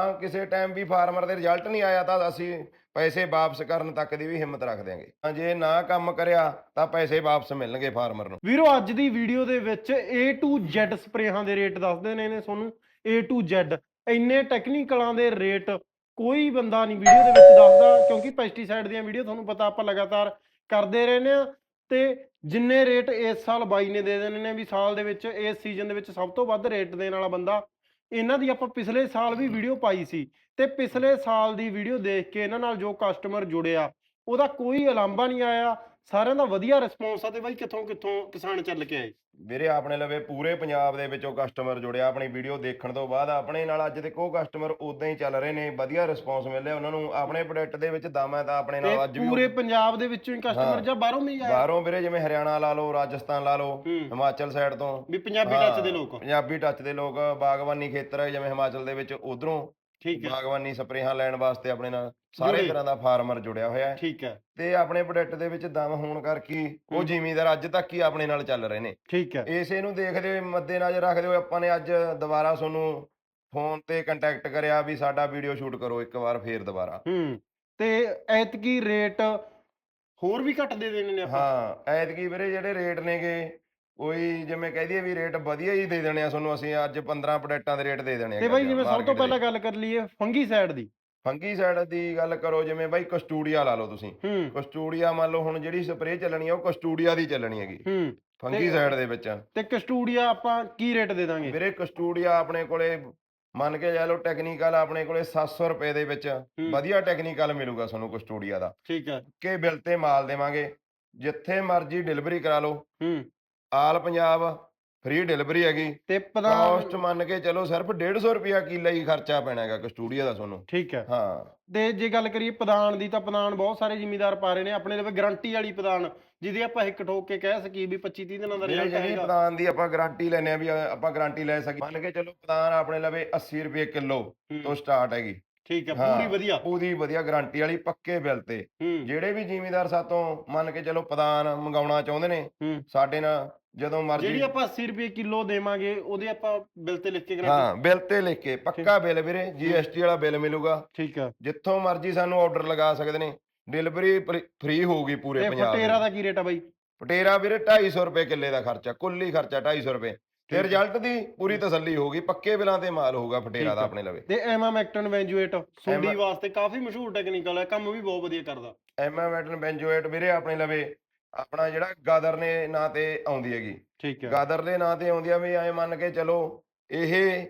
ਹਾਂ ਕਿਸੇ ਟਾਈਮ ਵੀ ਫਾਰਮਰ ਦੇ ਰਿਜ਼ਲਟ ਨਹੀਂ ਆਇਆ ਤਾਂ ਅਸੀਂ ਪੈਸੇ ਵਾਪਸ ਕਰਨ ਤੱਕ ਦੀ ਵੀ ਹਿੰਮਤ ਰੱਖ ਦਿਆਂਗੇ। ਹਾਂ ਜੇ ਨਾ ਕੰਮ ਕਰਿਆ ਤਾਂ ਪੈਸੇ ਵਾਪਸ ਮਿਲਣਗੇ ਫਾਰਮਰ ਨੂੰ। ਵੀਰੋ, ਅੱਜ ਦੀ ਵੀਡੀਓ ਦੇ ਵਿੱਚ A to Z ਸਪਰੇਹਾਂ ਦੇ ਰੇਟ ਦੱਸਦੇ ਨੇ ਨੇ ਤੁਹਾਨੂੰ। A to Z, ਇੰਨੇ ਟੈਕਨੀਕਲਾਂ ਦੇ ਰੇਟ ਕੋਈ ਬੰਦਾ ਨਹੀਂ ਵੀਡੀਓ ਦੇ ਵਿੱਚ ਦੱਸਦਾ, ਕਿਉਂਕਿ ਪੈਸਟੀਸਾਈਡ ਦੀਆਂ ਵੀਡੀਓ ਤੁਹਾਨੂੰ ਪਤਾ ਆਪਾਂ ਲਗਾਤਾਰ ਕਰਦੇ ਰਹਿੰਦੇ ਆ ਤੇ ਜਿੰਨੇ ਰੇਟ ਇਸ ਸਾਲ ਬਾਈ ਨੇ ਦੇ ਦੇਣੇ ਨੇ ਵੀ ਸਾਲ ਦੇ ਵਿੱਚ, ਇਸ ਸੀਜ਼ਨ ਦੇ ਵਿੱਚ ਸਭ ਤੋਂ ਵੱਧ ਰੇਟ ਦੇਣ ਵਾਲਾ ਬੰਦਾ ਇਹਨਾਂ ਦੀ ਆਪਾਂ ਪਿਛਲੇ ਸਾਲ ਵੀ ਵੀਡੀਓ ਪਾਈ ਸੀ ਤੇ ਪਿਛਲੇ ਸਾਲ ਦੀ ਵੀਡੀਓ ਦੇਖ ਕੇ ਇਹਨਾਂ ਨਾਲ ਜੋ ਕਸਟਮਰ ਜੁੜਿਆ, ਉਹਦਾ ਕੋਈ ਉਲਾਂਭਾ ਨਹੀਂ ਆਇਆ ਸਾਰਿਆਂ ਦਾ ਵਧੀਆ ਰਿਸਪੌਂਸ ਆ ਤੇ ਬਾਈ ਕਿੱਥੋਂ ਕਿੱਥੋਂ ਕਿਸਾਨ ਚੱਲ ਕੇ ਆਏ? ਵੀਰੇ ਆਪਣੇ ਲਵੇ ਪੂਰੇ ਪੰਜਾਬ ਦੇ ਵਿੱਚੋਂ ਕਸਟਮਰ ਜੁੜਿਆ ਆਪਣੀ ਵੀਡੀਓ ਦੇਖਣ ਤੋਂ ਬਾਅਦ ਆਪਣੇ ਨਾਲ ਅੱਜ ਤੱਕ ਉਹ ਕਸਟਮਰ ਉਦਾਂ ਹੀ ਚੱਲ ਰਹੇ ਨੇ ਵਧੀਆ ਰਿਸਪੌਂਸ ਮਿਲਿਆ ਉਹਨਾਂ ਨੂੰ ਆਪਣੇ ਪ੍ਰੋਡਕਟ ਦੇ ਵਿੱਚ ਦਮ ਹੈ ਤਾਂ ਆਪਣੇ ਨਾਲ ਅੱਜ ਵੀ ਪੂਰੇ ਪੰਜਾਬ ਦੇ ਵਿੱਚੋਂ ਹੀ ਕਸਟਮਰ। ਜਾਂ ਬਾਹਰੋਂ ਵੀ ਆਏ? ਬਾਹਰੋਂ ਵੀਰੇ ਜਿਵੇਂ ਹਰਿਆਣਾ ਲਾ ਲਓ ਰਾਜਸਥਾਨ ਲਾ ਲਓ ਹਿਮਾਚਲ ਸਾਈਡ ਤੋਂ। ਵੀ ਪੰਜਾਬੀ ਟੱਚ ਦੇ ਲੋਕ। ਪੰਜਾਬੀ ਟੱਚ ਦੇ ਲੋਕ ਬਾਗਬਾਨੀ ਖੇਤਰ ਜਿਵੇਂ ਹਿਮਾਚਲ ਦੇ ਵਿੱਚ ਉਧਰੋਂ ਠੀਕ ਹੈ। ਬਾਗਬਾਨੀ ਸਪਰੇਹਾਂ ਲੈਣ ਵਾਸਤੇ ਆਪਣੇ ਨਾਲ ਸਾਰੇ ਜੁੜੇ। ਤਰ੍ਹਾਂ ਦਾ ਫਾਰਮਰ ਜੁੜਿਆ ਹੋਇਆ ਹੈ। ਠੀਕ ਹੈ। ਤੇ ਆਪਣੇ ਪ੍ਰੋਡਕਟ ਦੇ ਵਿੱਚ ਦਮ ਹੋਣ ਕਰਕੇ ਉਹ ਹੂੰ। ਜ਼ਿਮੀਂਦਾਰ ਅੱਜ ਤੱਕ ਹੀ ਆਪਣੇ ਨਾਲ ਚੱਲ ਰਹੇ ਨੇ। ਠੀਕ ਹੈ। ਇਸੇ ਨੂੰ ਦੇਖਦੇ ਹੋਏ ਮੱਦੇਨਜ਼ਰ ਰੱਖਦੇ ਹੋਏ ਆਪਾਂ ਨੇ ਅੱਜ ਦੁਬਾਰਾ ਤੁਹਾਨੂੰ ਫੋਨ ਤੇ ਕੰਟੈਕਟ ਕਰਿਆ ਵੀ ਸਾਡਾ ਵੀਡੀਓ ਸ਼ੂਟ ਕਰੋ ਇੱਕ ਵਾਰ ਫੇਰ ਦੁਬਾਰਾ। ਹੂੰ। ਤੇ ਐਤਕੀ ਰੇਟ ਹੋਰ ਵੀ ਘੱਟ ਦੇ ਦੇਣੇ ਨੇ ਆਪਾਂ। ਹਾਂ ਐਤਕੀ ਵੀਰੇ ਜਿਹੜੇ ਰੇਟ ਨੇਗੇ ਕੋਈ ਜਿਵੇਂ ਕਹਿ ਦਈਏ ਵੀ ਰੇਟ ਵਧੀਆ ਹੀ ਦੇ ਦੇਣੇ ਆ ਤੁਹਾਨੂੰ ਅਸੀਂ ਅੱਜ 15 ਪ੍ਰੋਡਕਟਾਂ ਦੇ ਰੇਟ ਦੇ ਦੇਣੇ ਆ ਤੇ ਬਾਈ ਜਿਵੇਂ ਸਭ ਤੋਂ ਪਹਿਲਾਂ ਗੱਲ ਕਰ ਲਈਏ ਫੰਗੀ ਸਾਈਡ ਦੀ। ਫੰਗੀ ਸਾਈਡ ਦੀ ਗੱਲ ਕਰੋ ਜਿਵੇਂ ਬਾਈ ਕਸਟੂਡੀਆ ਲਾ ਲਓ ਤੁਸੀਂ। ਕਸਟੂਡੀਆ ਮੰਨ ਲਓ ਹੁਣ ਜਿਹੜੀ ਸਪਰੇਅ ਚੱਲਣੀ ਆ ਉਹ ਕਸਟੂਡੀਆ ਦੀ ਚੱਲਣੀ ਹੈਗੀ। ਫੰਗੀ ਸਾਈਡ ਦੇ ਵਿੱਚ। ਤੇ ਕਸਟੂਡੀਆ ਆਪਾਂ ਕੀ ਰੇਟ ਦੇ ਦਾਂਗੇ? ਵੀਰੇ ਕਸਟੂਡੀਆ ਆਪਣੇ ਕੋਲੇ ਮੰਨ ਕੇ ਜਾ ਲਓ ਟੈਕਨੀਕਲ ਆਪਣੇ ਕੋਲੇ 700 ਰੁਪਏ ਦੇ ਵਿੱਚ। ਵਧੀਆ ਟੈਕਨੀਕਲ ਮਿਲੂਗਾ ਤੁਹਾਨੂੰ ਕਸਟੂਡੀਆ ਦਾ। ਠੀਕ ਹੈ ਕਿ ਬਿੱਲ ਤੇ ਮਾਲ ਦੇਵਾਂਗੇ। ਜਿੱਥੇ ਮਰਜ਼ੀ ਡਿਲੀਵਰੀ ਕਰਾ ਲਓ। ਹੂੰ। ਆਲ ਪੰਜਾਬ ਫ੍ਰੀ ਡਿਲੀਵਰੀ ਹੈਗੀ। ਤੇ ਪਤਾ ਕਾਸਟ ਮੰਨ ਕੇ ਚਲੋ ਸਿਰਫ 150 ਰੁਪਿਆ ਕਿੱਲਾ ਹੀ ਖਰਚਾ ਪੈਣਾ ਹੈਗਾ ਕਸਟੂਡੀਆ ਦਾ ਤੁਹਾਨੂੰ। ਠੀਕ ਹੈ। ਹਾਂ। ਤੇ ਜੇ ਗੱਲ ਕਰੀਏ ਪਦਾਨ ਦੀ ਤਾਂ ਪਦਾਨ ਬਹੁਤ ਸਾਰੇ ਜ਼ਿਮੀਦਾਰ ਪਾ ਰਹੇ ਨੇ ਆਪਣੇ ਲਈ ਗਾਰੰਟੀ ਵਾਲੀ ਪਦਾਨ ਜਿਹਦੀ ਆਪਾਂ ਇੱਕ ਠੋਕ ਕੇ ਕਹਿ ਸਕੀਏ ਵੀ 25 30 ਦਿਨਾਂ ਦਾ ਵੀਰੇ ਰਿਜ਼ਲਟ ਜਿਹੜੀ ਆਏਗਾ। ਪ੍ਰਧਾਨ ਦੀ ਆਪਾਂ ਗਾਰੰਟੀ ਲੈਨੇ ਆ ਵੀ ਆਪਾਂ ਗਾਰੰਟੀ ਲੈ ਸਕੀਏ। ਮੰਨ ਕੇ ਚਲੋ ਪ੍ਰਧਾਨ ਆਪਣੇ ਲਵੇ 80 ਰੁਪਏ ਕਿਲੋ ਤੋਂ ਸਟਾਰਟ ਹੈਗੀ। ਠੀਕ ਹੈ ਪੂਰੀ ਵਧੀਆ। ਪੂਰੀ ਵਧੀਆ ਗਾਰੰਟੀ ਵਾਲੀ ਪੱਕੇ ਬਿੱਲ ਤੇ। ਜਿਹੜੇ ਵੀ ਜ਼ਿਮੀਂਦਾਰ ਸਾਤੋਂ ਮੰਨ ਕੇ ਚਲੋ ਪ੍ਰਧਾਨ ਮੰਗਾਉਣਾ ਚਾਹੁੰਦੇ ਨੇ ਸਾਡੇ ਨਾਲ ਜਦੋਂ ਮਰਜ਼ੀ ਜਿਹੜੀ ਆਪਾਂ 80 ਰੁਪਏ ਕਿਲੋ ਦੇਵਾਂਗੇ ਉਹਦੇ ਆਪਾਂ ਬਿੱਲ ਤੇ ਲਿਖ ਕੇ ਗਾਰੰਟੀ ਹਾਂ ਬਿੱਲ ਤੇ ਲਿਖ ਕੇ ਪੱਕਾ ਬਿੱਲ ਵੀਰੇ GST ਵਾਲਾ ਬਿੱਲ ਮਿਲੂਗਾ। ਠੀਕ ਹੈ ਜਿੱਥੋਂ ਮਰਜ਼ੀ ਸਾਨੂੰ ਆਰਡਰ ਲਗਾ ਸਕਦੇ ਨੇ ਡਿਲੀਵਰੀ ਫ੍ਰੀ ਹੋਊਗੀ ਪੂਰੇ ਪੰਜਾਬ ਦੇ। ਦਾ ਕੀ ਰੇਟ ਆ ਬਾਈ? ਪਟੇਰਾ ਵੀਰੇ 250 ਰੁਪਏ ਕਿੱਲੇ ਦਾ ਖਰਚਾ ਕੁੱਲ ਖਰਚਾ 250 ਰੁਪਏ। ਤੇ ਰਿਜ਼ਲਟ ਦੀ ਪੂਰੀ ਤਸੱਲੀ ਹੋਊਗੀ ਪੱਕੇ ਬਿੱਲਾਂ ਤੇ ਮਾਲ ਹੋਊਗਾ ਫਟੇਰਾ ਦਾ ਹੈ। ਆਪਣੇ ਲਵੇ। ਤੇ ਐਮਐਮ ਐਕਟਨ ਵੈਂਜੂਏਟ ਸੁੰਡੀ ਵਾਸਤੇ ਕਾਫੀ ਮਸ਼ਹੂਰ ਟੈਕਨੀਕਲ ਹੈ ਕੰਮ ਵੀ ਬਹੁਤ ਵਧੀਆ ਕਰਦਾ। ਐਮਾਵੈਟਨ ਬੈਂਜੋਏਟ ਵੀਰੇ ਆਪਣੇ ਲਵੇ ਆਪਣਾ ਜਿਹੜਾ ਗਾਦਰ ਨੇ ਨਾਂ ਤੇ ਆਉਂਦੀ ਹੈਗੀ। ਠੀਕ ਹੈ। ਗਾਦਰ ਦੇ ਨਾਂ ਤੇ ਆਉਂਦੀ ਆ ਵੀ ਐ ਮੰਨ ਕੇ ਚਲੋ ਇਹ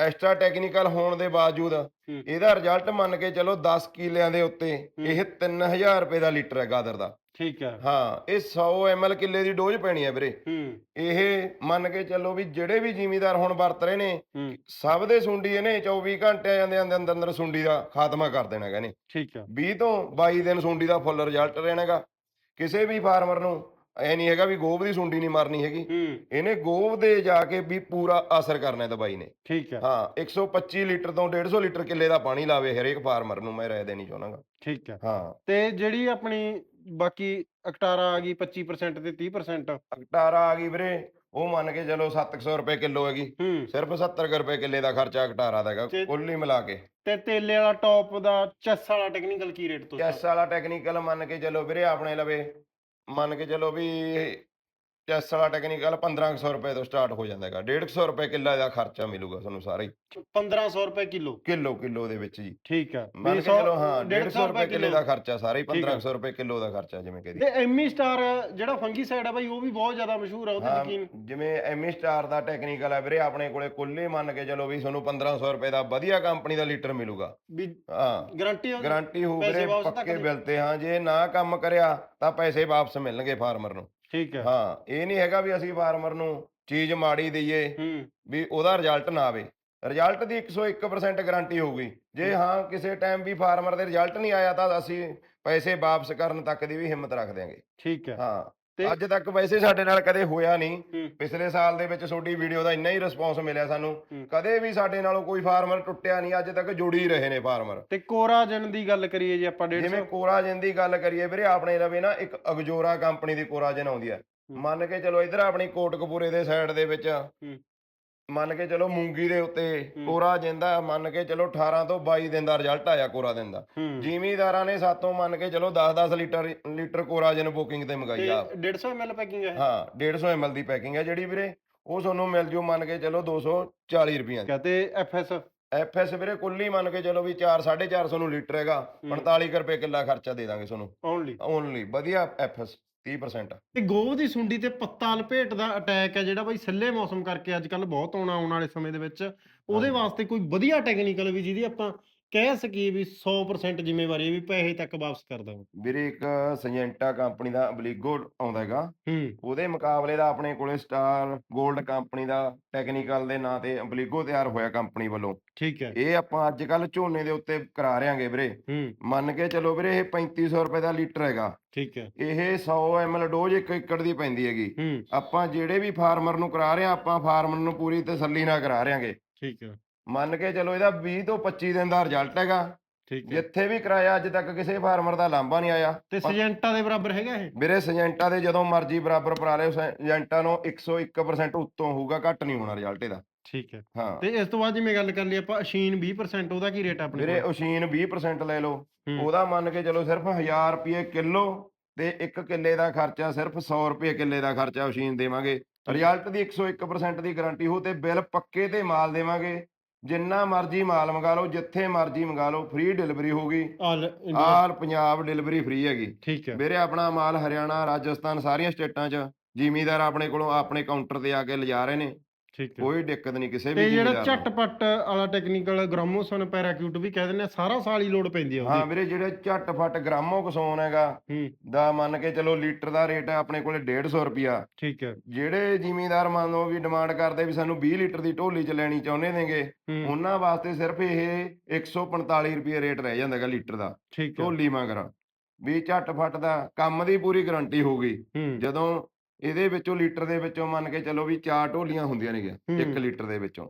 ਐਕਸਟਰਾ ਟੈਕਨੀਕਲ ਹੋਣ ਦੇ ਬਾਵਜੂਦ ਇਹਦਾ ਰਿਜ਼ਲਟ ਮੰਨ ਕੇ ਚਲੋ 10 ਕਿੱਲਿਆਂ ਦੇ ਉੱਤੇ ਇਹ 3000 ਰੁਪਏ ਦਾ ਲੀਟਰ ਹੈ ਗਾਦਰ ਦਾ। ਠੀਕ ਹੈ। ਹਾਂ ਇਹ 100 ml ਕਿੱਲੇ ਦੀ ਡੋਜ਼ ਪੈਣੀ ਹੈ ਵੀਰੇ। ਇਹ ਮੰਨ ਕੇ ਚੱਲੋ ਵੀ ਜਿਹੜੇ ਵੀ ਜ਼ਿਮੀਦਾਰ ਹੁਣ ਵਰਤ ਰਹੇ ਨੇ ਸਭ ਦੇ ਸੁੰਡੀ ਇਹਨੇ 24 ਘੰਟੇ ਜਾਂਦੇ ਅੰਦਰ ਅੰਦਰ ਅੰਦਰ ਸੁੰਡੀ ਦਾ ਖਾਤਮਾ ਕਰ ਦੇਣਾ ਹੈਗਾ ਨੇ ਠੀਕ ਹੈ। 20 ਤੋਂ 22 ਦਿਨ ਸੁੰਡੀ ਦਾ ਫੁੱਲ ਰਿਜ਼ਲਟ ਰਹਿਣਾਗਾ ਕਿਸੇ ਵੀ ਫਾਰਮਰ ਨੂੰ ਐ ਨਹੀਂ ਹੈਗਾ ਵੀ ਗੋਬ ਦੀ ਸੁੰਡੀ ਨਹੀਂ ਮਰਨੀ ਹੈਗੀ। ਇਹਨੇ ਗੋਬ ਦੇ ਜਾ ਕੇ ਵੀ ਪੂਰਾ ਅਸਰ ਕਰਨਾ ਹੈ ਦਵਾਈ ਨੇ। ਠੀਕ ਹੈ। ਹਾਂ 125 ਲੀਟਰ ਤੋਂ 150 ਲੀਟਰ ਕਿੱਲੇ ਦਾ ਪਾਣੀ ਲਾਵੇ ਹਰੇਕ ਫਾਰਮਰ ਨੂੰ ਮੈਂ ਰਾਏ ਦੇਣੀ ਚਾਹੁੰਦਾਗਾ ਠੀਕ ਹੈ। ਹਾਂ। ਤੇ ਜਿਹੜੀ ਆਪਣੀ ਬਾਕੀ ਅਕਟਾਰਾ ਆ ਗਈ 25% ਤੇ 30% ਅਕਟਾਰਾ ਆ ਗਈ ਵੀਰੇ ਉਹ ਮੰਨ ਕੇ ਚਲੋ 700 ਰੁਪਏ ਕਿਲੋ ਹੈਗੀ। ਸਿਰਫ 70 ਕੁ ਰੁਪਏ ਕਿੱਲੇ ਦਾ ਖਰਚਾ ਘਟਾਰਾ ਦਾ ਹੈਗਾ ਕੁੱਲ ਹੀ ਮਿਲਾ ਕੇ। ਤੇ ਤੇਲੇ ਵਾਲਾ ਟੌਪ ਦਾ ਚੈਸ ਵਾਲਾ ਟੈਕਨੀਕਲ ਕੀ ਰੇਟ ਤੋਂ ਚੈਸ ਵਾਲਾ ਟੈਕਨੀਕਲ ਮੰਨ ਕੇ ਚਲੋ ਵੀਰੇ ਆਪਣੇ ਲਵੇ ਮੰਨ ਕੇ ਚਲੋ ਵੀ ਚੈਸ ਵਾਲਾ ਟੈਕਨੀਕਲ 1500 ਰੁਪਏ ਤੋਂ ਸਟਾਰਟ ਹੋ ਜਾਂਦਾ ਹੈਗਾ। 150 ਰੁਪਏ ਕਿੱਲਾ ਦਾ ਖਰਚਾ ਮਿਲੂਗਾ ਤੁਹਾਨੂੰ ਸਾਰਾ ਹੀ। 1500 ਰੁਪਏ ਕਿਲੋ? ਕਿਲੋ ਕਿਲੋ ਦੇ ਵਿੱਚ ਜੀ। ਠੀਕ ਹੈ। ਮੰਨ ਕੇ ਚਲੋ ਹਾਂ 150 ਰੁਪਏ ਕਿੱਲੇ ਦਾ ਖਰਚਾ ਸਾਰਾ ਹੀ ਠੀਕ ਹੈ। 1500 ਰੁਪਏ ਕਿਲੋ ਦਾ ਖਰਚਾ ਜਿਵੇਂ ਕਹਦੀ ਤੇ ਐਮੀ ਸਟਾਰ ਜਿਹੜਾ ਫੰਗੀ ਸਾਈਡ ਆ ਬਾਈ ਉਹ ਵੀ ਬਹੁਤ ਜ਼ਿਆਦਾ ਮਸ਼ਹੂਰ ਆ ਉਹਦੇ ਹਾਂ ਯਕੀਨ। ਜਿਵੇਂ ਐਮੀ ਸਟਾਰ ਦਾ ਟੈਕਨੀਕਲ ਹੈ ਵੀਰੇ ਆਪਣੇ ਕੋਲੇ ਕੁੱਲ ਹੀ ਮੰਨ ਕੇ ਚਲੋ ਵੀ ਤੁਹਾਨੂੰ 1500 ਰੁਪਏ ਦਾ ਵਧੀਆ ਕੰਪਨੀ ਦਾ ਲੀਟਰ ਮਿਲੂਗਾ। ਹਾਂ। ਗਾਰੰਟੀ ਗਾਰੰਟੀ ਪੈਸੇ ਵੀਰੇ ਪੱਕੇ ਬਿੱਲ ਤੇ ਹਾਂ ਜੇ ਨਾ ਕੰਮ ਕਰਿਆ ਤਾਂ ਪੈਸੇ ਵਾਪਸ ਮਿਲਣਗੇ ਫਾਰਮਰ ਨੂੰ। ਠੀਕ ਹੈ। ਹਾਂ ਇਹ ਨਹੀਂ ਹੈਗਾ ਵੀ ਅਸੀਂ ਫਾਰਮਰ ਨੂੰ ਚੀਜ਼ ਮਾੜੀ ਦਈਏ ਹੂੰ। ਵੀ ਉਹਦਾ ਰਿਜ਼ਲਟ ਨਾ ਆਵੇ। ਰਿਜ਼ਲਟ ਦੀ 101% ਗਾਰੰਟੀ ਹੋਊਗੀ। ਜੇ ਹਾਂ ਕਿਸੇ ਟਾਈਮ ਵੀ ਫਾਰਮਰ ਦੇ ਰਿਜ਼ਲਟ ਨਹੀਂ ਆਇਆ ਤਾਂ ਅਸੀਂ ਪੈਸੇ ਵਾਪਸ ਕਰਨ ਤੱਕ ਦੀ ਵੀ ਹਿੰਮਤ ਰੱਖ ਦਿਆਂਗੇ। ਠੀਕ ਹੈ। ਹਾਂ। ਤੇ- ਅੱਜ ਤੱਕ ਵੈਸੇ ਸਾਡੇ ਨਾਲ ਕਦੇ ਹੋਇਆ ਨਹੀਂ। ਹੂੰ। ਪਿਛਲੇ ਸਾਲ ਦੇ ਵਿੱਚ ਤੁਹਾਡੀ ਵੀਡੀਓ ਦਾ ਇੰਨਾ ਹੀ ਰਿਸਪੌਂਸ ਮਿਲਿਆ ਸਾਨੂੰ। ਕਦੇ ਵੀ ਸਾਡੇ ਨਾਲੋਂ ਕੋਈ ਫਾਰਮਰ ਟੁੱਟਿਆ ਨਹੀਂ ਅੱਜ ਤੱਕ ਜੁੜੀ ਰਹੇ ਨੇ ਫਾਰਮਰ ਤੇ ਕੋਰਾਜਨ ਦੀ ਗੱਲ ਕਰੀਏ ਜੇ ਆਪਾਂ 150 ਜਿਵੇਂ ਕੋਰਾਜਨ ਦੀ ਗੱਲ ਕਰੀਏ ਵੀਰੇ ਆਪਣੇ ਲਵੇ ਨਾ ਇੱਕ ਅਗਜੋਰਾ ਕੰਪਨੀ ਦੀ ਕੋਰਾਜਨ ਆਉਂਦੀ ਹੂੰ। ਮੰਨ ਕੇ ਚਲੋ ਇਧਰ ਆਪਣੀ ਕੋਟਕਪੂਰੇ ਦੇ ਸਾਈਡ ਦੇ ਵਿੱਚ ਮੰਨ ਕੇ ਚਲੋ ਮੂੰਗੀ ਦੇ ਉੱਤੇ। ਕੋਰਾ ਜਿੰਦਾ ਮੰਨ ਕੇ ਚਲੋ 18 ਤੋਂ 22 ਦਿਨ ਦਾ ਰਿਜ਼ਲਟ ਆਇਆ ਕੋਰਾ ਦਿਨ ਦਾ। ਜ਼ਿਮੀਦਾਰਾਂ ਨੇ ਸਾਤੋਂ ਮੰਨ ਕੇ ਚਲੋ 10-10 ਲੀਟਰ ਲੀਟਰ ਕੋਰਾਜਨ ਬੁਕਿੰਗ ਤੇ ਮੰਗਾਈ ਤੇ ਆ 150 ml ਪੈਕਿੰਗ ਹੈ ਹਾਂ 150 ml ਦੀ ਪੈਕਿੰਗ ਹੈ ਜਿਹੜੀ ਵੀਰੇ। ਉਹ ਤੁਹਾਨੂੰ ਮਿਲ ਜੂ ਮੰਨ ਕੇ ਚਲੋ 240 ਰੁਪਈਆ ਦੀ। ਕਹਤੇ ਐਫਐਸ ਐਫਐਸ ਵੀਰੇ ਕੁੱਲ ਮੰਨ ਕੇ ਚਲੋ ਵੀ 4 450 ਨੂੰ ਲੀਟਰ ਹੈਗਾ। ਹੂੰ। 45 ਕੁ ਰੁਪਏ ਕਿੱਲਾ ਖਰਚਾ ਦੇ ਦਾਂਗੇ ਤੁਹਾਨੂੰ। ਓਨਲੀ ਓਨਲੀ ਵਧੀਆ ਐਫਐਸ 30% ਤੇ ਗੋਹ ਦੀ ਸੁੰਡੀ ਤੇ ਪੱਤਾ ਲਪੇਟ ਦਾ ਅਟੈਕ ਹੈ ਜਿਹੜਾ ਬਾਈ ਸਿੱਲੇ ਮੌਸਮ ਕਰਕੇ ਅੱਜ ਕੱਲ ਬਹੁਤ ਆਉਣਾ ਆਉਣ ਵਾਲੇ ਸਮੇਂ ਦੇ ਵਿੱਚ ਉਹਦੇ। ਵਾਸਤੇ ਕੋਈ ਵਧੀਆ ਟੈਕਨੀਕਲ ਵੀ ਜਿਹਦੀ ਆਪਾਂ ਕਹਿ ਸਕੀਏ ਵੀ 100% ਜ਼ਿੰਮੇਵਾਰੀ ਹੈ ਵੀ ਪੈਸੇ ਤੱਕ ਵਾਪਸ ਕਰ ਦਾਂਗੇ ਵੀਰੇ ਇੱਕ ਸਿੰਜੈਂਟਾ ਕੰਪਨੀ ਦਾ ਅਬਲੀਗੋ ਆਉਂਦਾ ਹੈਗਾ। ਹੂੰ। ਉਹਦੇ ਮੁਕਾਬਲੇ ਦਾ ਆਪਣੇ ਕੋਲੇ ਸਟਾਰ 골ਡ ਕੰਪਨੀ ਦਾ ਟੈਕਨੀਕਲ ਦੇ ਨਾਂ ਤੇ ਅਬਲੀਗੋ ਤਿਆਰ ਹੋਇਆ ਕੰਪਨੀ ਵੱਲੋਂ। ਠੀਕ ਹੈ। ਇਹ ਆਪਾਂ ਅੱਜ ਕੱਲ ਝੋਨੇ ਦੇ ਉੱਤੇ ਕਰਾ ਰਿਆਂਗੇ ਵੀਰੇ। ਹੂੰ। ਮੰਨ ਕੇ ਚਲੋ ਵੀਰੇ ਇਹ 3500 ਰੁਪਏ ਦਾ ਲੀਟਰ ਹੈਗਾ। ਠੀਕ ਹੈ। ਇਹ 100 ml ਡੋਜ਼ ਇੱਕ ਏਕੜ ਦੀ ਪੈਂਦੀ ਹੈਗੀ। ਹੂੰ। ਆਪਾਂ ਜਿਹੜੇ ਵੀ ਫਾਰਮਰ ਨੂੰ ਕਰਾ ਰਹੇ ਆ ਆਪਾਂ ਫਾਰਮਰ ਨੂੰ ਪੂਰੀ ਤਸੱਲੀ ਨਾਲ ਕਰਾ ਰਿਆਂਗੇ ਠੀਕ ਹੈ। ਮੰਨ ਕੇ ਚਲੋ ਇਹਦਾ 20 ਤੋਂ 25 ਦਿਨ ਦਾ ਰਿਜ਼ਲਟ ਹੈਗਾ। ਠੀਕ ਹੈ। ਜਿੱਥੇ ਵੀ ਕਰਾਇਆ ਅੱਜ ਤੱਕ ਕਿਸੇ ਫਾਰਮਰ ਦਾ ਲਾਂਭਾ ਨਹੀਂ ਆਇਆ। ਤੇ ਸਜੈਂਟਾ ਦੇ ਬਰਾਬਰ ਹੈਗਾ ਇਹ? ਵੀਰੇ ਸਜੈਂਟਾ ਦੇ ਜਦੋਂ ਮਰਜ਼ੀ ਬਰਾਬਰ ਪਰਾ ਲਿਓ ਸਜੈਂਟਾ ਨੂੰ 101% ਉੱਤੋਂ ਹੋਊਗਾ ਘੱਟ ਨਹੀਂ ਹੋਣਾ ਰਿਜ਼ਲਟ ਇਹਦਾ। ਠੀਕ ਹੈ। ਹਾਂ। ਤੇ ਇਸ ਤੋਂ ਬਾਅਦ ਜਿਵੇਂ ਗੱਲ ਕਰ ਲਈ ਆਪਾਂ ਅਸ਼ੀਨ 20% ਉਹਦਾ ਕੀ ਰੇਟ ਆਪਣੇ ਕੋਲ? ਉਸ਼ੀਨ 20% ਲੈ ਲਓ। ਉਹਦਾ ਮੰਨ ਕੇ ਚਲੋ ਸਿਰਫ 1000 ਰੁਪਏ ਕਿਲੋ ਤੇ 1 ਕਿੱਲੇ ਦਾ ਖਰਚਾ ਸਿਰਫ 100 ਰੁਪਏ ਕਿੱਲੇ ਦਾ ਖਰਚਾ ਉਸ਼ੀਨ ਦੇਵਾਂਗੇ। ਰਿਜ਼ਲਟ ਦੀ 101% ਦੀ ਗਾਰੰਟੀ ਹੋ ਤੇ ਬਿੱਲ ਪੱਕੇ ਤੇ ਮਾਲ ਦੇਵਾਂਗੇ। ਜਿੰਨਾ ਮਰਜ਼ੀ ਮਾਲ ਮੰਗਾ ਲਓ ਜਿੱਥੇ ਮਰਜ਼ੀ ਮੰਗਾ ਲਓ ਫ੍ਰੀ ਡਿਲੀਵਰੀ ਹੋਗੀ all India all Punjab delivery free ਹੈਗੀ। ਠੀਕ ਹੈ। ਵੀਰੇ ਆਪਣਾ ਮਾਲ ਹਰਿਆਣਾ ਰਾਜਸਥਾਨ ਸਾਰੀਆਂ ਸਟੇਟਾਂ 'ਚ ਜ਼ਿਮੀਦਾਰ ਆਪਣੇ ਕੋਲੋਂ ਆਪਣੇ ਕਾਊਂਟਰ ਤੇ ਆ ਕੇ ਲਿਜਾ ਰਹੇ ਨੇ। ਠੀਕ ਹੈ। ਕੋਈ ਦਿੱਕਤ ਨਹੀਂ ਕਿਸੇ ਵੀ ਤੇ ਜਿਹੜਾ ਜ਼ਿਮੀਦਾਰ ਨੂੰ ਝਟਪਟ ਵਾਲਾ ਟੈਕਨੀਕਲ ਗ੍ਰਾਮੋਸਨ ਪੈਰਾਕਿਊਟ ਵੀ ਕਹਿ ਦਿੰਦੇ ਆ ਸਾਰਾ ਸਾਲ ਹੀ ਲੋਡ ਪੈਂਦੀ ਆ ਹਾਂ ਉਹਦੀ। ਵੀਰੇ ਜਿਹੜੇ ਝਟਫਟ ਗ੍ਰਾਮੋ ਕਸੋਨ ਹੈਗਾ ਹੂੰ। ਦਾ ਮੰਨ ਕੇ ਚਲੋ ਲੀਟਰ ਦਾ ਰੇਟ ਹੈ ਆਪਣੇ ਕੋਲੇ 150 ਰੁਪਿਆ ਠੀਕ ਹੈ। ਜਿਹੜੇ ਜ਼ਿਮੀਂਦਾਰ ਮੰਨ ਲਓ ਵੀ ਡਿਮਾਂਡ ਕਰਦੇ ਵੀ ਸਾਨੂੰ 20 ਲੀਟਰ ਦੀ ਢੋਲੀ ਚ ਲੈਣੀ ਚਾਹੁੰਦੇ ਨੇਗੇ ਹੂੰ। ਉਹਨਾਂ ਵਾਸਤੇ ਸਿਰਫ ਇਹ 145 ਰੁਪਏ ਰੇਟ ਰਹਿ ਜਾਂਦਾ ਹੈਗਾ ਲੀਟਰ ਦਾ। ਠੀਕ ਹੈ। ਢੋਲੀ ਮਗਰ। ਵੀ ਝਟਫਟ ਦਾ ਕੰਮ ਦੀ ਪੂਰੀ ਗਾਰੰਟੀ ਹੋਊਗੀ। ਹੂੰ। ਜਦੋਂ ਇਹਦੇ ਵਿੱਚੋਂ ਲੀਟਰ ਦੇ ਵਿੱਚੋਂ ਮੰਨ ਕੇ ਚਲੋ ਵੀ ਚਾਰ ਢੋਲੀਆਂ ਹੁੰਦੀਆਂ ਹੂੰ। 1 ਲੀਟਰ ਦੇ ਵਿੱਚੋਂ।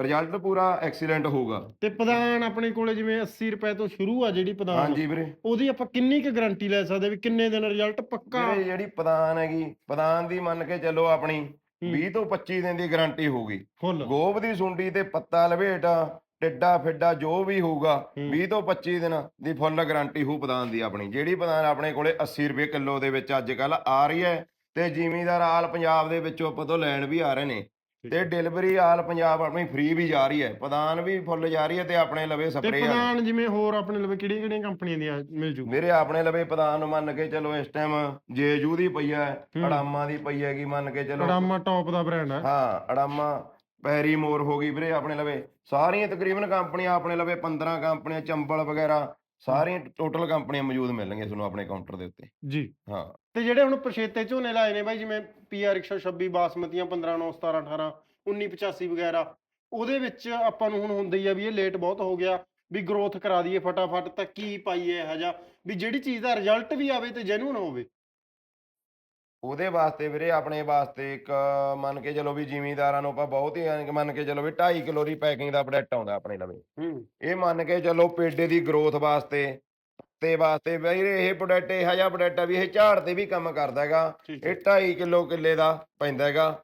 ਰਿਜ਼ਲਟ ਪੂਰਾ ਐਕਸੀਲੈਂਟ ਹੋਊਗਾ। ਤੇ ਪ੍ਰਧਾਨ ਆਪਣੇ ਕੋਲੇ ਜਿਵੇਂ 80 ਰੁਪਏ ਤੋਂ ਸ਼ੁਰੂ ਆ ਜਿਹੜੀ ਪ੍ਰਧਾਨ ਹਾਂਜੀ ਵੀਰੇ। ਉਹਦੀ ਆਪਾਂ ਕਿੰਨੀ ਕੁ ਗਾਰੰਟੀ ਲੈ ਸਕਦੇ ਵੀ ਕਿੰਨੇ ਦਿਨ ਰਿਜ਼ਲਟ ਪੱਕਾ? ਵੀਰੇ ਜਿਹੜੀ ਪਦਾਨ ਹੈਗੀ ਪਦਾਨ ਦੀ ਮੰਨ ਕੇ ਚੱਲੋ ਆਪਣੀ ਹੂੰ। 20 ਤੋਂ 25 ਦਿਨ ਦੀ ਗਾਰੰਟੀ ਹੋਊਗੀ। ਗੋਬ ਦੀ ਸੁੰਡੀ ਤੇ ਪੱਤਾ ਲਵੇਟ ਟਿੱਡਾ ਫਿੱਡਾ ਜੋ ਵੀ ਹੋਊਗਾ ਹੂੰ। 20 ਤੋਂ 25 ਦਿਨ ਦੀ ਫੁੱਲ ਗਾਰੰਟੀ ਹੋਊ ਪਦਾਨ ਦੀ ਆਪਣੀ। ਜਿਹੜੀ ਪਦਾਨ ਆਪਣੇ ਕੋਲੇ 80 ਰੁਪਏ ਕਿਲੋ ਦੇ ਵਿੱਚ ਅੱਜ ਕੱਲ ਆ ਰਹੀ ਹੈ ਤੇ ਜ਼ਿਮੀਂਦਾਰ ਆਲ ਪੰਜਾਬ ਦੇ ਵਿੱਚੋਂ ਆਪਾਂ ਤੋਂ ਲੈਣ ਵੀ ਆ ਰਹੇ ਨੇ। ਤੇ ਡਿਲੀਵਰੀ ਆਲ ਪੰਜਾਬ ਆਪਣੀ ਫ੍ਰੀ ਵੀ ਜਾ ਰਹੀ ਹੈ। ਪਦਾਨ ਵੀ ਫੁੱਲ ਜਾ ਰਹੀ ਹੈ ਤੇ ਆਪਣੇ ਲਵੇ ਤੇ ਸਪਰੇਅ ਪ੍ਰਧਾਨ ਜਿਵੇਂ ਹੋਰ ਆਪਣੇ ਲਵੇ ਕਿਹੜੀਆਂ ਕਿਹੜੀਆਂ ਕੰਪਨੀਆਂ ਦੀਆਂ ਮਿਲ ਜੂ? ਮੇਰੇ ਆਪਣੇ ਲਵੇ ਪਦਾਨ ਮੰਨ ਕੇ ਚਲੋ ਇਸ ਟਾਈਮ ਜੇਜੂ ਦੀ ਪਈ ਹੈ। ਅੜਾਮਾ ਦੀ ਪਈ ਹੈਗੀ ਮੰਨ ਕੇ ਚਲੋ। ਕੜਾਮਾ ਟੌਪ ਦਾ ਬ੍ਰਾਂਡ ਹੈ। ਹਾਂ ਅੜਾਮਾ ਪੈਰੀ ਮੋਰ ਹੋ ਗਈ ਵੀਰੇ ਆਪਣੇ ਲਵੇ। ਸਾਰੀਆਂ ਤਕਰੀਬਨ ਕੰਪਨੀਆਂ ਆਪਣੇ ਲਵੇ 15 ਕੰਪਨੀਆਂ ਚੰਬਲ ਵਗੈਰਾ ਸਾਰੀਆਂ ਟੋਟਲ ਕੰਪਨੀਆਂ ਮੌਜੂਦ ਮਿਲਣਗੀਆਂ ਤੁਹਾਨੂੰ ਆਪਣੇ ਕਾਊਂਟਰ ਦੇ ਉੱਤੇ। ਜੀ। ਹਾਂ। ਤੇ ਜਿਹੜੇ ਹੁਣ ਪਛੇਤੇ ਝੋਨੇ ਲਾਏ ਨੇ ਬਾਈ ਜਿਵੇਂ ਪੀਆਰ 126 ਬਾਸਮਤੀਆਂ 15 9 17 18 1985 ਵਗੈਰਾ ਉਹਦੇ ਵਿੱਚ ਆਪਾਂ ਨੂੰ ਹੁਣ ਹੁੰਦਾ ਹੀ ਆ ਵੀ ਇਹ ਲੇਟ ਬਹੁਤ ਹੋ ਗਿਆ ਵੀ ਗਰੋਥ ਕਰਾ ਦਈਏ ਫਟਾਫਟ ਤਾਂ ਕੀ ਪਾਈਏ ਇਹੋ ਜਿਹਾ ਵੀ ਜਿਹੜੀ ਚੀਜ਼ ਦਾ ਰਿਜ਼ਲਟ ਵੀ ਆਵੇ ਤੇ ਜੈਨੂਨ ਹੋਵੇ। ਉਹਦੇ ਵਾਸਤੇ ਵੀਰੇ ਆਪਣੇ ਵਾਸਤੇ ਇੱਕ ਮੰਨ ਕੇ ਚਲੋ ਵੀ ਜ਼ਿਮੀਂਦਾਰਾਂ ਨੂੰ ਆਪਾਂ ਬਹੁਤ ਹੀ ਮੰਨ ਕੇ ਚਲੋ ਵੀ 2.5 ਕਿਲੋ ਦੀ ਪੈਕਿੰਗ ਦਾ ਪ੍ਰੋਡਕਟ ਆਉਂਦਾ ਆਪਣੇ ਲਵੇ ਇਹ ਮੰਨ ਕੇ ਚਲੋ ਪੇਡੇ ਦੀ ਗਰੋਥ ਵਾਸਤੇ ਤੇ ਵਾਸਤੇ ਵੀਰੇ ਇਹ ਪ੍ਰੋਡਕਟ ਇਹੋ ਜਿਹਾ ਪ੍ਰੋਡਕਟ ਆ ਵੀ ਇਹ ਝਾੜ ਤੇ ਵੀ ਕੰਮ ਕਰਦਾ ਹੈਗਾ। ਇਹ 2.5 ਕਿਲੋ ਕਿੱਲੇ ਦਾ ਪੈਂਦਾ ਹੈਗਾ।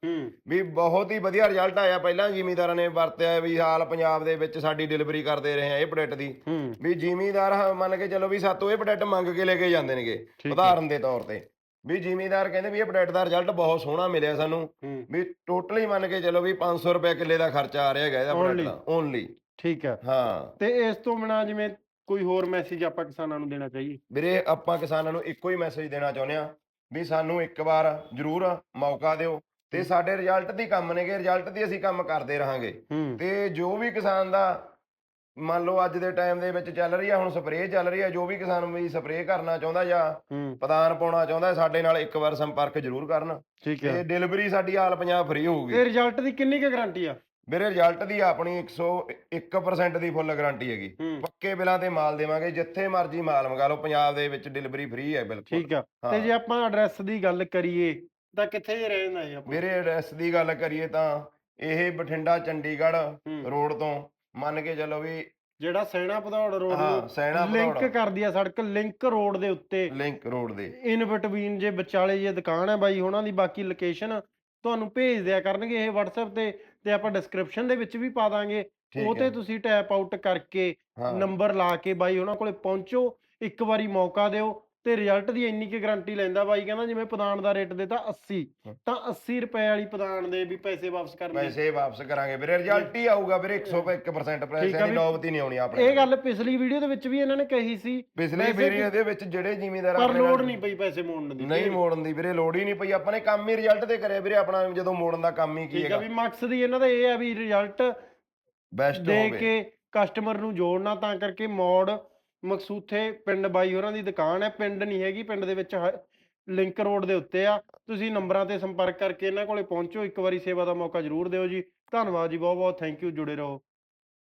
ਵੀ ਬਹੁਤ ਹੀ ਵਧੀਆ ਰਿਜ਼ਲਟ ਆਇਆ ਪਹਿਲਾਂ ਜ਼ਿਮੀਂਦਾਰਾਂ ਨੇ ਵਰਤਿਆ ਵੀ ਹਾਲ ਪੰਜਾਬ ਦੇ ਵਿੱਚ ਸਾਡੀ ਡਿਲੀਵਰੀ ਕਰਦੇ ਰਹੇ ਆ ਇਹ ਪ੍ਰੋਡਕਟ ਦੀ। ਵੀ ਜ਼ਿਮੀਂਦਾਰ ਮੰਨ ਕੇ ਚਲੋ ਵੀ ਸਾਤੋਂ ਇਹ ਪ੍ਰੋਡਕਟ ਮੰਗ ਕੇ ਲੈ ਕੇ ਜਾਂਦੇ ਨੇਗੇ। ਉਦਾਹਰਨ ਦੇ ਤੌਰ ਤੇ। ਵੀ ਜ਼ਿਮੀਂਦਾਰ ਕਹਿੰਦੇ ਵੀ ਇਹ ਪ੍ਰੋਡਕਟ ਦਾ ਰਿਜ਼ਲਟ ਬਹੁਤ ਸੋਹਣਾ ਮਿਲਿਆ ਸਾਨੂੰ। ਹੂੰ। ਵੀ ਟੋਟਲੀ ਮੰਨ ਕੇ ਚਲੋ ਵੀ 500 ਰੁਪਏ ਕਿੱਲੇ ਦਾ ਖਰਚਾ ਆ ਰਿਹਾ ਹੈਗਾ ਇਹਦਾ Only? ਦਾ ਓਨਲੀ ਠੀਕ ਹੈ। ਹਾਂ। ਤੇ ਇਸ ਤੋਂ ਬਿਨਾ ਜਿਵੇਂ ਕੋਈ ਹੋਰ ਮੈਸੇਜ ਆਪਾਂ ਕਿਸਾਨਾਂ ਨੂੰ ਦੇਣਾ ਚਾਹੀਏ? ਵੀਰੇ ਆਪਾਂ ਕਿਸਾਨਾਂ ਨੂੰ ਇੱਕੋ ਹੀ ਮੈਸੇਜ ਦੇਣਾ ਚਾਹੁੰਦੇ ਆ ਵੀ ਸਾਨੂੰ ਇੱਕ ਵਾਰ ਜ਼ਰੂਰ ਮੌਕਾ ਦਿਓ ਤੇ ਸਾਡੇ ਰਿਜ਼ਲਟ ਦੀ ਕੰਮ ਨੇਗੇ ਰਿਜ਼ਲਟ ਦੀ ਅਸੀਂ ਕੰਮ ਕਰਦੇ ਰਹਾਂਗੇ। ਹੂੰ। ਤੇ ਜੋ ਵੀ ਕਿਸਾਨ ਦਾ ਮੰਨ ਲਓ ਅੱਜ ਦੇ ਟਾਈਮ ਦੇ ਵਿੱਚ ਚੱਲ ਰਹੀ ਆ ਹੁਣ ਸਪਰੇਅ ਚੱਲ ਰਹੀ ਆ ਜੋ ਵੀ ਕਿਸਾਨ ਵੀ ਸਪਰੇਅ ਕਰਨਾ ਚਾਹੁੰਦਾ ਜਾਂ ਹੂੰ। ਪਦਾਨ ਪਾਉਣਾ ਚਾਹੁੰਦਾ ਸਾਡੇ ਨਾਲ ਇੱਕ ਵਾਰ ਸੰਪਰਕ ਜ਼ਰੂਰ ਕਰਨ। ਠੀਕ ਤੇ ਹੈ ਡਿਲੀਵਰੀ ਸਾਡੀ ਆਲ ਪੰਜਾਬ ਫ੍ਰੀ ਹੋਊਗੀ। ਇਹ ਰਿਜ਼ਲਟ ਦੀ ਕਿੰਨੀ ਕੁ ਗਾਰੰਟੀ ਆ? ਮੇਰੇ ਰਿਜ਼ਲਟ ਦੀ ਆਪਣੀ 101% ਦੀ ਫੁੱਲ ਗਾਰੰਟੀ ਹੈਗੀ। ਹੂੰ। ਪੱਕੇ ਬਿਲਾਂ ਤੇ ਮਾਲ ਦੇਵਾਂਗੇ ਜਿੱਥੇ ਮਰਜ਼ੀ ਮਾਲ ਮੰਗਾ ਲਓ ਪੰਜਾਬ ਦੇ ਵਿੱਚ ਡਿਲੀਵਰੀ ਫ੍ਰੀ ਹੈ ਬਿਲਕੁਲ। ਠੀਕ ਆ। ਹਾਂ। ਤੇ ਜੇ ਆਪਾਂ ਐਡਰੈਸ ਦੀ ਗੱਲ ਕਰੀਏ ਤਾਂ ਕਿੱਥੇ ਜੇ ਰਹਿੰਦਾ ਇਹ ਆਪਾਂ? ਮੇਰੇ ਐਡਰੈਸ ਦੀ ਗੱਲ ਕਰੀਏ ਤਾਂ ਇਹ ਬਠਿੰਡਾ ਚੰਡੀਗੜ੍ਹ ਹੂੰ। ਰੋਡ ਤੋਂ ਮੰਨ ਕੇ ਚੱਲੋ ਵੀ ਜਿਹੜਾ ਸੈਣਾ ਭਦੌੜ ਰੋਡ ਹਾਂ ਸੈਣਾ ਨੂੰ ਲਿੰਕ ਭਦੌੜ ਕਰਦੀ ਆ ਸੜਕ ਲਿੰਕ ਰੋਡ ਦੇ ਉੱਤੇ। ਲਿੰਕ ਰੋਡ ਦੇ। ਇਨ ਬਿਟਵੀਨ ਜੇ ਵਿਚਾਲੇ ਜੇ ਦੁਕਾਨ ਹੈ ਬਾਈ ਉਹਨਾਂ ਦੀ ਬਾਕੀ ਲੋਕੇਸ਼ਨ ਤੁਹਾਨੂੰ ਭੇਜ ਦਿਆ ਕਰਨਗੇ ਇਹ WhatsApp ਤੇ ਤੇ ਆਪਾਂ ਡਿਸਕ੍ਰਿਪਸ਼ਨ ਦੇ ਵਿੱਚ ਵੀ ਪਾ ਦਾਂਗੇ। ਠੀਕ ਉਹ ਤੇ ਹੈ। ਤੁਸੀਂ ਟੈਪ ਆਊਟ ਕਰਕੇ ਹਾਂ। ਨੰਬਰ ਲਾ ਕੇ ਬਾਈ ਉਹਨਾਂ ਕੋਲੇ ਪਹੁੰਚੋ। ਇੱਕ ਵਾਰੀ ਮੌਕਾ ਦਿਓ। ਤੇ ਰਿਜ਼ਲਟ ਦੀ ਇੰਨੀ ਕੀ ਗਾਰੰਟੀ ਲੈਂਦਾ ਬਾਈ ਕਹਿੰਦਾ ਜਿਵੇਂ ਪ੍ਰਦਾਨ ਦਾ ਰੇਟ ਦਿੱਤਾ 80 ਹਾਂ। ਤਾਂ 80 ਰੁਪਏ ਵਾਲੀ ਪ੍ਰਦਾਨ ਦੇ ਵੀ ਪੈਸੇ ਵਾਪਸ ਕਰਨ। ਦੀ ਪੈਸੇ ਵਾਪਸ ਕਰਾਂਗੇ ਵੀਰੇ ਰਿਜ਼ਲਟ ਹੀ ਆਊਗਾ ਵੀਰੇ 101% ਠੀਕ ਪੈਸੇ ਆ ਦੀ ਵੀ- ਨੌਬਤ ਹੀ ਨਹੀਂ ਆਉਣੀ ਆਪਣੇ ਇਹ ਗੱਲ ਪਿਛਲੀ ਵੀਡੀਓ ਦੇ ਵਿੱਚ ਵੀ ਇਹਨਾਂ ਨੇ ਕਹੀ ਸੀ ਪਿਛਲੀ ਵੀਡੀਓ ਦੇ ਵਿੱਚ ਜਿਹੜੇ ਜ਼ਿਮੀਂਦਾਰ ਪਰ ਲੋੜ ਨਹੀਂ ਪਈ ਪੈਸੇ ਮੋੜਨ ਦੀ ਨਹੀਂ ਮੋੜਨ ਦੀ ਵੀਰੇ ਲੋੜ ਹੀ ਨਹੀਂ ਪਈ ਆਪਾਂ ਨੇ ਕੰਮ ਹੀ ਰਿਜ਼ਲਟ ਤੇ ਕਰਿਆ ਵੀਰੇ ਆਪਣਾ ਜਦੋਂ ਮੋੜਨ ਦਾ ਕੰਮ ਹੀ ਕੀ ਠੀਕ ਆ ਹੈਗਾ। ਵੀ ਮਕਸਦ ਹੀ ਇਹਨਾਂ ਦਾ ਇਹ ਆ ਵੀ ਰਿਜ਼ਲਟ ਬੈਸਟ ਦੇ ਹੋਵੇ। ਕੇ ਕਸਟਮਰ ਨੂੰ ਜੋੜਨਾ ਤਾਂ ਕਰਕੇ ਮੋੜ ਮਕਸੂਥੇ ਪਿੰਡ ਬਾਈ ਹੋਰਾਂ ਦੀ ਦੁਕਾਨ ਹੈ, ਪਿੰਡ ਨਹੀਂ ਹੈਗੀ, ਪਿੰਡ ਦੇ ਵਿੱਚ ਲਿੰਕ ਰੋਡ ਦੇ ਉੱਤੇ ਆ। ਤੁਸੀਂ ਨੰਬਰਾਂ ਤੇ ਸੰਪਰਕ ਕਰਕੇ ਇਹਨਾਂ ਕੋਲੇ ਪਹੁੰਚੋ, ਇੱਕ ਵਾਰੀ ਸੇਵਾ ਦਾ ਮੌਕਾ ਜ਼ਰੂਰ ਦਿਓ ਜੀ। ਧੰਨਵਾਦ ਜੀ ਬਹੁਤ ਬਹੁਤ ਥੈਂਕ ਯੂ, ਜੁੜੇ ਰਹੋ।